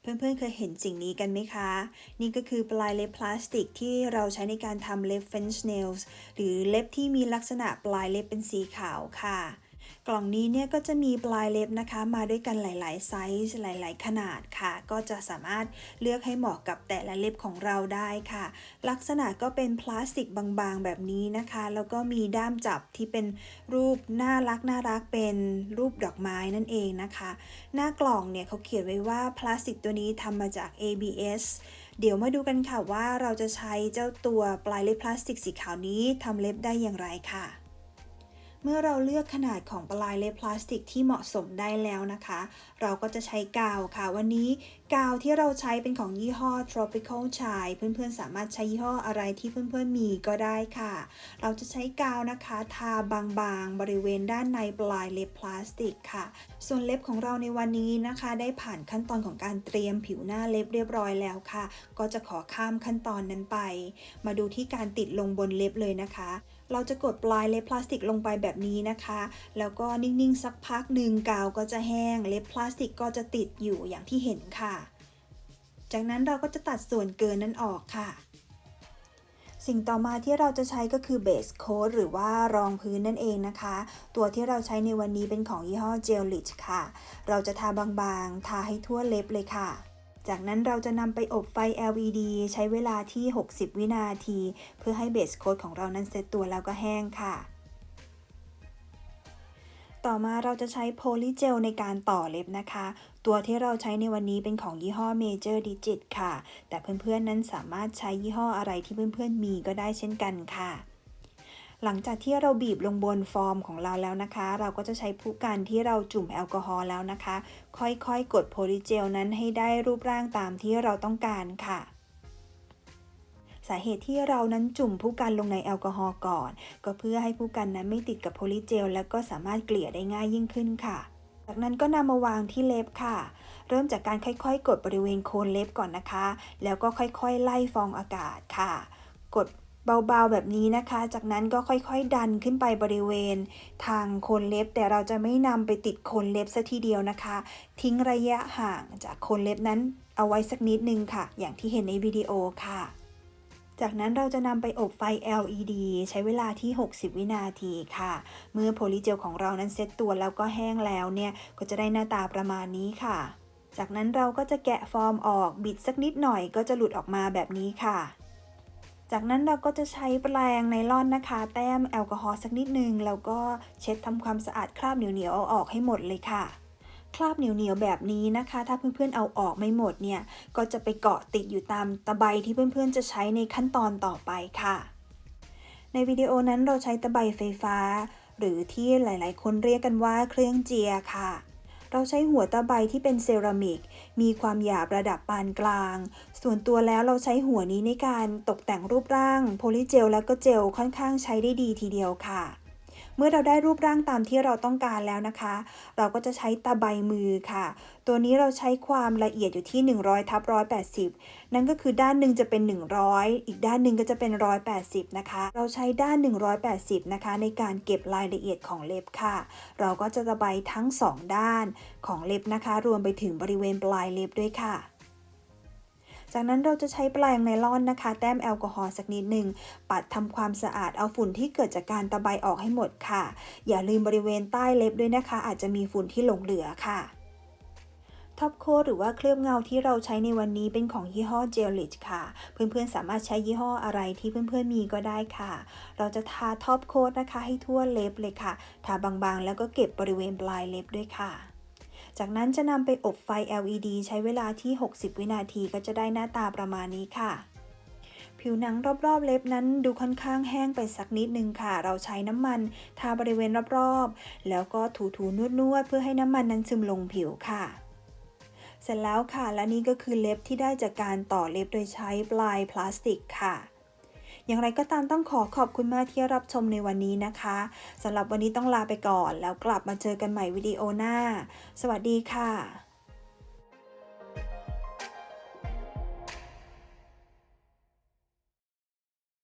เพื่อนๆ เคยเห็นสิ่งนี้กันไหมคะ นี่ก็คือปลายเล็บพลาสติกที่เราใช้ในการทำเล็บ French nails หรือเล็บที่มีลักษณะปลายเล็บเป็นสีขาวค่ะ กล่องนี้เนี่ยก็จะมีปลายเล็บนะคะ มาด้วยกันหลาย ๆ ไซส์หลาย ๆ ขนาดค่ะ ก็จะสามารถเลือกให้เหมาะกับแต่ละเล็บของเราได้ค่ะ ลักษณะก็เป็นพลาสติกบางๆ แบบนี้นะคะ แล้วก็มีด้ามจับที่เป็นรูปน่ารักน่ารักเป็นรูปดอกไม้นั่นเองนะคะ หน้ากล่องเนี่ยเขาเขียนไว้ว่าพลาสติกตัวนี้ทำมาจาก ABS เดี๋ยวมาดูกันค่ะว่าเราจะใช้เจ้าตัวปลายเล็บพลาสติกสีขาวนี้ทำเล็บได้อย่างไรค่ะ เมื่อเราเลือกขนาดของปลายเล็บพลาสติกที่เหมาะสมได้แล้วนะคะ เราก็จะใช้กาวค่ะ วันนี้กาวที่เราใช้เป็นของยี่ห้อ tropical chai เพื่อนๆ สามารถใช้ยี่ห้ออะไรที่เพื่อนๆมีก็ได้ค่ะ เราจะใช้กาวนะคะ ทาบางๆ บริเวณด้านในปลายเล็บพลาสติกค่ะ ส่วนเล็บของเราในวันนี้นะคะ ได้ผ่านขั้นตอนของการเตรียมผิวหน้าเล็บเรียบร้อยแล้วค่ะ ก็จะขอข้ามขั้นตอนนั้นไป มาดูที่การติดลงบนเล็บเลยนะคะ เราจะกดปลายเล็บพลาสติกลงไปแบบนี้นะคะ แล้วก็นิ่งๆสักพักหนึ่งกาวก็จะแห้ง เล็บพลาสติกก็จะติดอยู่อย่างที่เห็นค่ะ จากนั้นเราก็จะตัดส่วนเกินนั้นออกค่ะสิ่งต่อมาที่เราจะใช้ก็คือเบสโค้ดหรือว่ารองพื้นนั่นเองนะคะ ตัวที่เราใช้ในวันนี้เป็นของยี่ห้อเจลลิชค่ะ เราจะทาบางๆ ทาให้ทั่วเล็บเลยค่ะ จากนั้นเราจะนำไปอบไฟ LED ใช้เวลาที่ 60 วินาที เพื่อให้เบสโค้ดของเรานั้นเซตตัวแล้วก็แห้งค่ะ ต่อมาเราจะใช้โพลีเจลในการต่อเล็บนะคะ ตัวที่เราใช้ในวันนี้เป็นของยี่ห้อ Major Digit ค่ะ แต่เพื่อนๆนั้นสามารถใช้ยี่ห้ออะไรที่เพื่อนๆมีก็ได้เช่นกันค่ะ หลังจากที่เราบีบลงบนฟอร์มของเราแล้วนะคะ เราก็จะใช้ผู้กันที่เราจุ่มแอลกอฮอล์แล้วนะคะ ค่อยๆ กดโพลีเจลนั้นให้ได้รูปร่างตามที่เราต้องการค่ะสาเหตุที่เรานั้นจุ่มผู้กันลงในแอลกอฮอล์ก่อน ก็เพื่อให้ผู้กันนั้นไม่ติดกับโพลีเจล แล้วก็สามารถเกลี่ยได้ง่ายยิ่งขึ้นค่ะ จากนั้นก็นำมาวางที่เล็บค่ะ เริ่มจากการค่อยๆ กดบริเวณโคนเล็บก่อนนะคะ แล้วก็ค่อยๆ ไล่ฟองอากาศค่ะ กด เบาๆแบบนี้นะคะ จากนั้นก็ค่อยๆดันขึ้นไปบริเวณ ทางโคนเล็บ แต่เราจะไม่นำไปติดโคนเล็บซะทีเดียวนะคะ ทิ้งระยะห่างจากโคนเล็บนั้นเอาไว้สักนิดนึงค่ะ อย่างที่เห็นในวิดีโอค่ะ จากนั้นเราจะนำไปอบไฟ LED ใช้เวลาที่ 60 วินาทีค่ะ เมื่อโพลีเจลของเรานั้นเซ็ตตัวแล้วก็แห้งแล้วเนี่ย ก็จะได้หน้าตาประมาณนี้ค่ะ จากนั้นเราก็จะแกะฟอร์มออกบิดสักนิดหน่อยก็จะหลุดออกมาแบบนี้ค่ะ จากนั้นเราก็จะใช้แปรงไนลอนนะคะ แต้มแอลกอฮอล์สักนิดนึง แล้วก็เช็ดทำความสะอาดคราบเหนียวๆเอาออกให้หมดเลยค่ะ คราบเหนียวๆแบบนี้นะคะ ถ้าเพื่อนๆเอาออกไม่หมดเนี่ย ก็จะไปเกาะติดอยู่ตามตะไบที่เพื่อนๆจะใช้ในขั้นตอนต่อไปค่ะ ในวิดีโอนั้นเราใช้ตะไบไฟฟ้า หรือที่หลายๆ คนเรียกกันว่าเครื่องเจียค่ะ เราใช้หัวตะไบที่เป็นเซรามิก มีความหยาบระดับปานกลาง ส่วนตัวแล้วเราใช้หัวนี้ในการตกแต่งรูปร่าง โพลิเจลและก็เจลค่อนข้างใช้ได้ดีทีเดียวค่ะ มื่อเราได้รูปร่างตามที่เราต้องการแล้วนะคะ เราก็จะใช้ตะไบมือค่ะ ตัวนี้เราใช้ความละเอียดอยู่ที่ 100ทับ180 นั่นก็คือด้านหนึ่งจะเป็น 100 อีกด้านหนึ่งก็จะเป็น 180 นะคะ เราใช้ด้าน 180 นะคะ ในการเก็บรายละเอียดของเล็บค่ะ เราก็จะตะไบทั้ง 2 ด้านของเล็บนะคะ รวมไปถึงบริเวณปลายเล็บด้วยค่ะ จากนั้นเราจะใช้แปรงไนลอนนะคะ แต้มแอลกอฮอล์สักนิดหนึ่งปัดทำความสะอาดเอาฝุ่นที่เกิดจากการตะไบออกให้หมดค่ะ อย่าลืมบริเวณใต้เล็บด้วยนะคะ อาจจะมีฝุ่นที่หลงเหลือค่ะท็อปโค้ดหรือว่าเคลือบเงาที่เราใช้ในวันนี้เป็นของยี่ห้อเจลลิชค่ะ เพื่อนๆสามารถใช้ยี่ห้ออะไรที่เพื่อนๆมีก็ได้ค่ะ เราจะทาท็อปโค้ดนะคะให้ทั่วเล็บเลยค่ะ ทาบางๆ แล้วก็เก็บบริเวณปลายเล็บด้วยค่ะ จากนั้นจะนำไปอบไฟ LED ใช้เวลาที่ 60 วินาทีก็จะได้หน้าตาประมาณนี้ค่ะ ผิวหนังรอบๆ เล็บนั้นดูค่อนข้างแห้งไปสักนิดนึงค่ะ เราใช้น้ำมันทาบริเวณรอบๆ แล้วก็ถูๆนวดๆ เพื่อให้น้ำมันนั้นซึมลงผิวค่ะเสร็จแล้วค่ะ และนี่ก็คือเล็บที่ได้จากการต่อเล็บโดยใช้ปลายพลาสติกค่ะ อย่างไรก็ตามต้องขอขอบคุณมากที่รับชมในวันนี้นะคะสำหรับวันนี้ต้องลาไปก่อน แล้วกลับมาเจอกันใหม่วิดีโอหน้า สวัสดีค่ะ